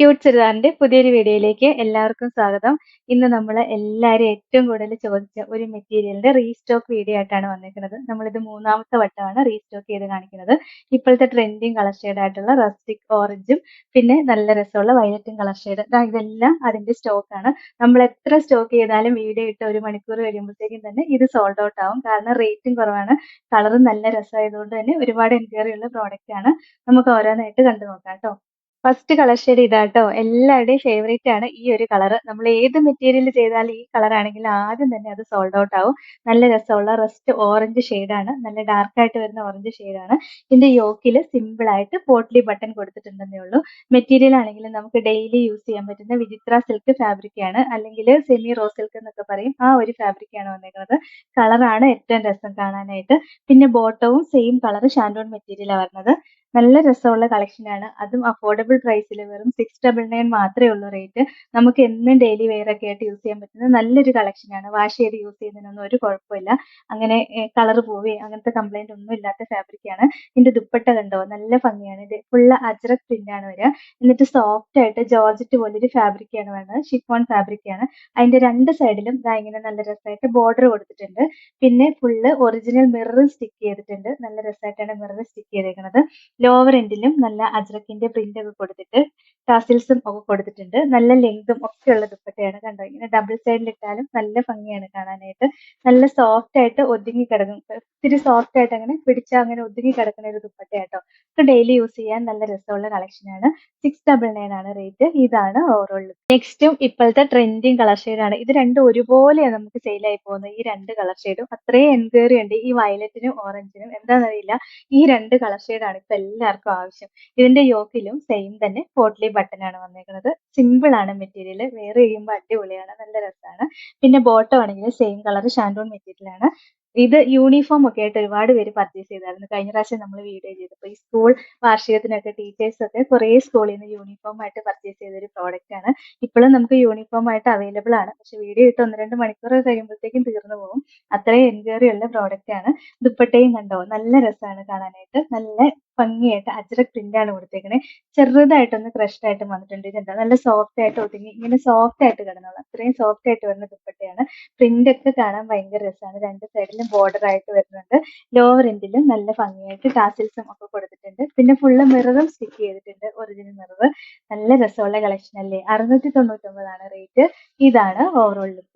Cute ചുരിദാറിന്റെ പുതിയൊരു വീഡിയോയിലേക്ക് എല്ലാവർക്കും സ്വാഗതം. ഇന്ന് നമ്മൾ എല്ലാവരും ഏറ്റവും കൂടുതൽ ചോദിച്ച ഒരു മെറ്റീരിയലിന്റെ റീസ്റ്റോക്ക് വീഡിയോ ആയിട്ടാണ് വന്നിരിക്കുന്നത്. നമ്മളിത് മൂന്നാമത്തെ വട്ടമാണ് റീസ്റ്റോക്ക് ചെയ്ത് കാണിക്കുന്നത്. ഇപ്പോഴത്തെ ട്രെൻഡിങ് കളർ ഷെയ്ഡ് ആയിട്ടുള്ള റസ്റ്റിക് ഓറഞ്ചും പിന്നെ നല്ല രസമുള്ള വയലറ്റും കളർ ഷെയ്ഡ് ഇതെല്ലാം അതിന്റെ സ്റ്റോക്കാണ് നമ്മൾ എത്ര സ്റ്റോക്ക് ചെയ്താലും വീഡിയോ ഇട്ട് ഒരു മണിക്കൂർ കഴിയുമ്പോഴത്തേക്കും തന്നെ ഇത് സോൾഡ് ഔട്ട് ആവും. കാരണം റേറ്റും കുറവാണ്. കളറും നല്ല രസമായതുകൊണ്ട് തന്നെ ഒരുപാട് എൻക്വയറി ഉള്ള പ്രോഡക്റ്റ് ആണ്. നമുക്ക് ഓരോന്നായിട്ട് കണ്ടു നോക്കാം കേട്ടോ. ഫസ്റ്റ് കളർ ഷെയ്ഡ് ഇതാട്ടോ. എല്ലാവരുടെയും ഫേവറേറ്റ് ആണ് ഈ ഒരു കളർ നമ്മൾ ഏത് മെറ്റീരിയൽ ചെയ്താലും ഈ കളർ ആണെങ്കിൽ ആദ്യം തന്നെ അത് സോൾഡ് ഔട്ട് ആവും. നല്ല രസമുള്ള റസ്റ്റ് ഓറഞ്ച് ആണ്. നല്ല ഡാർക്ക് ആയിട്ട് വരുന്ന ഓറഞ്ച് ആണ്. ഇതിന്റെ യോക്കിൽ സിമ്പിൾ ആയിട്ട് പോട്ട്ലി ബട്ടൺ കൊടുത്തിട്ടുണ്ടെന്നേ ഉള്ളൂ. മെറ്റീരിയൽ ആണെങ്കിലും നമുക്ക് ഡെയിലി യൂസ് ചെയ്യാൻ പറ്റുന്ന വിചിത്ര സിൽക്ക് ഫാബ്രിക് ആണ്. അല്ലെങ്കിൽ സെമി റോ സിൽക്ക് എന്നൊക്കെ പറയും. ആ ഒരു ഫാബ്രിക് ആണ് വന്നേക്കുന്നത് കളറാണ് ഏറ്റവും രസം കാണാനായിട്ട്. പിന്നെ ബോട്ടവും സെയിം കളർ ഷാൻഡോൺ മെറ്റീരിയലാണ് വരുന്നത്. നല്ല രസമുള്ള ആണ്. അതും അഫോർഡബിൾ പ്രൈസിൽ വെറും സിക്സ് ഡബിൾ നയൻ മാത്രമേ ഉള്ളൂ റേറ്റ് നമുക്ക് എന്നും ഡെയിലി വെയർ ഒക്കെ ആയിട്ട് യൂസ് ചെയ്യാൻ പറ്റുന്ന നല്ലൊരു കളക്ഷനാണ് വാഷ് ചെയ്ത് യൂസ് ചെയ്യുന്നതിനൊന്നും ഒരു കുഴപ്പമില്ല. അങ്ങനെ കളർ പോവുകയും അങ്ങനത്തെ കംപ്ലൈന്റ് ഒന്നും ഇല്ലാത്ത ഫാബ്രിക് ആണ്. ഇതിന്റെ ദുപ്പട്ട കണ്ടോ? നല്ല ഭംഗിയാണ്. ഇത് ഫുള്ള് അജ്രക് പ്രിന്റാണ് വരിക. എന്നിട്ട് സോഫ്റ്റ് ആയിട്ട് ജോർജറ്റ് പോലൊരു ഫാബ്രിക് ആണ് വരുന്നത് ഷിഫോൺ ഫാബ്രിക് ആണ്. അതിന്റെ രണ്ട് സൈഡിലും ഇതാ ഇങ്ങനെ നല്ല രസമായിട്ട് ബോർഡർ കൊടുത്തിട്ടുണ്ട്. പിന്നെ ഫുള്ള് ഒറിജിനൽ മിറർ സ്റ്റിക്ക് ചെയ്തിട്ടുണ്ട്. നല്ല രസമായിട്ടാണ് മിറർ സ്റ്റിക്ക് ചെയ്തേക്കുന്നത് ലോവർ എൻഡിലും നല്ല അജ്രക്കിന്റെ പ്രിന്റ് ഒക്കെ കൊടുത്തിട്ട് ടാസിൽസും ഒക്കെ കൊടുത്തിട്ടുണ്ട്. നല്ല ലെങ്തും ഒക്കെ ഉള്ള ദുപ്പട്ടയാണ് കണ്ടോ? ഇങ്ങനെ ഡബിൾ സൈഡിൽ ഇട്ടാലും നല്ല ഭംഗിയാണ് കാണാനായിട്ട്. നല്ല സോഫ്റ്റ് ആയിട്ട് ഒതുങ്ങി കിടക്കും. ഒത്തിരി സോഫ്റ്റ് ആയിട്ട് അങ്ങനെ പിടിച്ചാൽ അങ്ങനെ ഒതുങ്ങി കിടക്കുന്ന ഒരു ദുപ്പട്ടയാട്ടോ. ഡെയിലി യൂസ് ചെയ്യാൻ നല്ല രസമുള്ള കളക്ഷനാണ് സിക്സ് ഡബിൾ നയൻ ആണ് റേറ്റ് ഇതാണ് ഓവറോൾ നെക്സ്റ്റും ഇപ്പോഴത്തെ ട്രെൻഡിങ് കളർ ഷെയ്ഡാണ് ഇത് രണ്ടും ഒരുപോലെയാണ് നമുക്ക് സെയിലായി പോകുന്നത്. ഈ രണ്ട് കളർ ഷെയ്ഡും അത്രയും എൻക്വയറി ഉണ്ട്. ഈ വയലറ്റിനും ഓറഞ്ചിനും എന്താണെന്നറിയില്ല. ഈ രണ്ട് കളർ ഷെയ്ഡാണ് ഇപ്പൊ എല്ലാവർക്കും ആവശ്യം. ഇതിന്റെ യോക്കിലും സെയിം തന്നെ പോട്ട്ലി ബട്ടൺ ആണ് വന്നേക്കുന്നത്. സിമ്പിൾ ആണ് മെറ്റീരിയൽ വെയർ ചെയ്യുമ്പോൾ അടിപൊളിയാണ്. നല്ല രസമാണ്. പിന്നെ ബോട്ടം ആണെങ്കിൽ സെയിം കളർ ഷാൻഡോൺ മെറ്റീരിയൽ ആണ്. ഇത് യൂണിഫോം ഒക്കെ ആയിട്ട് ഒരുപാട് പേര് പർച്ചേസ് ചെയ്തായിരുന്നു. കഴിഞ്ഞ പ്രാവശ്യം നമ്മൾ വീഡിയോ ചെയ്തപ്പോൾ ഈ സ്കൂൾ വാർഷികത്തിനൊക്കെ ടീച്ചേഴ്സ് ഒക്കെ കുറേ സ്കൂളിൽ നിന്ന് യൂണിഫോം ആയിട്ട് പർച്ചേസ് ചെയ്ത ഒരു പ്രോഡക്റ്റ് ആണ്. ഇപ്പോഴും നമുക്ക് യൂണിഫോം ആയിട്ട് അവൈലബിൾ ആണ്. പക്ഷെ വീഡിയോ ഇട്ട് ഒന്ന് രണ്ട് മണിക്കൂർ കഴിയുമ്പോഴത്തേക്കും തീർന്നു പോകും. അത്രയും എൻക്വയറി ഉള്ള പ്രോഡക്റ്റ് ആണ്. ദുപ്പട്ടയും കണ്ടോ? നല്ല രസമാണ് കാണാനായിട്ട്. നല്ല ഭംഗിയായിട്ട് അജ്രക് പ്രിന്റ് ആണ് കൊടുത്തേക്കണേ. ചെറുതായിട്ടൊന്ന് ക്രഷ്ഡ് ആയിട്ട് വന്നിട്ടുണ്ട് ഇതെന്താ നല്ല സോഫ്റ്റ് ആയിട്ട് ഒതുങ്ങി ഇങ്ങനെ സോഫ്റ്റ് ആയിട്ട് കിടന്നോളാം. അത്രയും സോഫ്റ്റ് ആയിട്ട് വരുന്ന ദുപ്പട്ടയാണ്. പ്രിന്റ് ഒക്കെ കാണാൻ ഭയങ്കര രസമാണ്. രണ്ട് സൈഡിലും ബോർഡർ ആയിട്ട് വരുന്നുണ്ട്. ലോവർ എൻഡിലും നല്ല ഭംഗിയായിട്ട് ടാസിൽസും ഒക്കെ കൊടുത്തിട്ടുണ്ട്. പിന്നെ ഫുള്ള് മിററും സ്റ്റിക്ക് ചെയ്തിട്ടുണ്ട്. ഒറിജിനൽ മിറർ നല്ല രസമുള്ള കളക്ഷൻ അല്ലേ? അറുന്നൂറ്റി തൊണ്ണൂറ്റൊമ്പതാണ് റേറ്റ് ഇതാണ് ഓവറോൾ ലുക്ക്